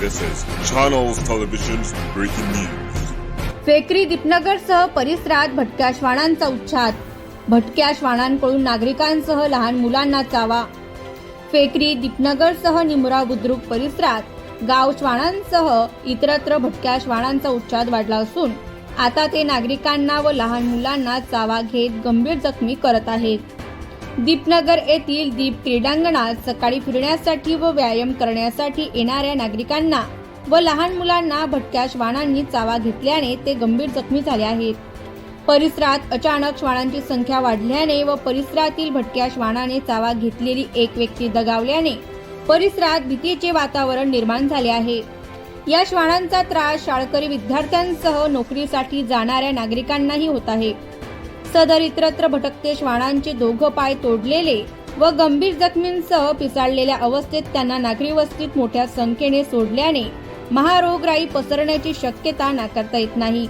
This is Channels Television's breaking news. Phekari दीपनगरसह परिसरात भटक्या श्वानांचा उच्छाद. भटक्या श्वानांकडून नागरिकांसह लहान मुलांना चावा. फेकरी दीपनगरसह निमरा बुद्रुक परिसरात गाव श्वानांसह इतरत्र भटक्या श्वानांचा उच्छाद वाढला असून आता ते नागरिकांना व लहान मुलांना चावा घेत गंभीर जखमी करत आहेत. दीपनगर येथील दीप क्रीडांगणात सकाळी फिरण्यासाठी व व्यायाम करण्यासाठी येणाऱ्या नागरिकांना व लहान मुलांना भटक्या श्वानांनी चावा घेतल्याने ते गंभीर जखमी झाले आहेत. परिसरात अचानक श्वानांची संख्या वाढल्याने व परिसरातील भटक्या श्वानाने चावा घेतलेली एक व्यक्ती दगावल्याने परिसरात भीतीचे वातावरण निर्माण झाले आहे. या श्वानांचा त्रास शाळकरी विद्यार्थ्यांसह नोकरीसाठी जाणाऱ्या नागरिकांनाही होत आहे. सदर इतरत्र भटकते श्वानांचे दोघं पाय तोडलेले व गंभीर जखमींसह पिसाळलेल्या अवस्थेत त्यांना नागरी वस्तीत मोठ्या संख्येने सोडल्याने महारोगराई पसरण्याची शक्यता नाकारता येत नाही.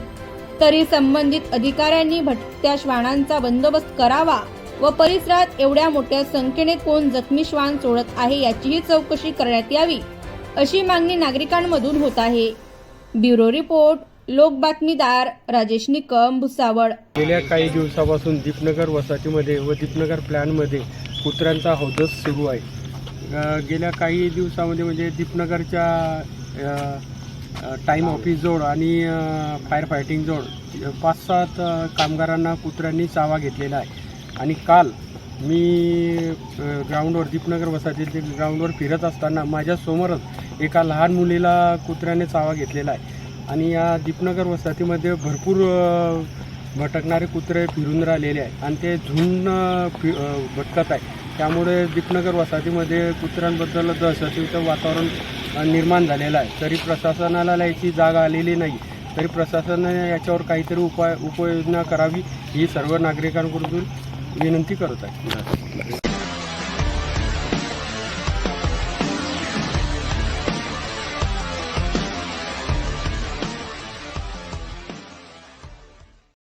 तरी संबंधित अधिकाऱ्यांनी भटक्या श्वानांचा बंदोबस्त करावा व परिसरात एवढ्या मोठ्या संख्येने कोण जखमी श्वान सोडत आहे याचीही चौकशी करण्यात यावी अशी मागणी नागरिकांमधून होत आहे. ब्युरो रिपोर्ट लोक बातमीदार राजेश निकम भुसावळ. गेल्या काही दिवसापासून दीपनगर वसाहतीमध्ये व दीपनगर प्लॅनमध्ये कुत्र्यांचा हौदस सुरू आहे. गेल्या काही दिवसामध्ये म्हणजे दीपनगरच्या टाईम ऑफिसजवळ आणि फायर फायटिंगजवळ पाच सात कामगारांना कुत्र्यांनी चावा घेतलेला आहे. आणि काल मी ग्राउंडवर दीपनगर वसाहतीतील ग्राउंडवर फिरत असताना माझ्यासमोरच एका लहान मुलीला कुत्र्याने चावा घेतलेला आहे. आणि या दीपनगर वसाहतीमध्ये भरपूर भटकणारे कुत्रे फिरून राहिलेले आहे आणि ते झुंड फि भटकत आहे त्यामुळे दीपनगर वसाहतीमध्ये कुत्र्यांबद्दल दहशतीचं वातावरण निर्माण झालेलं आहे. तरी प्रशासनाला याची जागा आलेली नाही. तरी प्रशासनाने याच्यावर काहीतरी उपाय उपाययोजना करावी ही सर्व नागरिकांकडून विनंती करत आहे.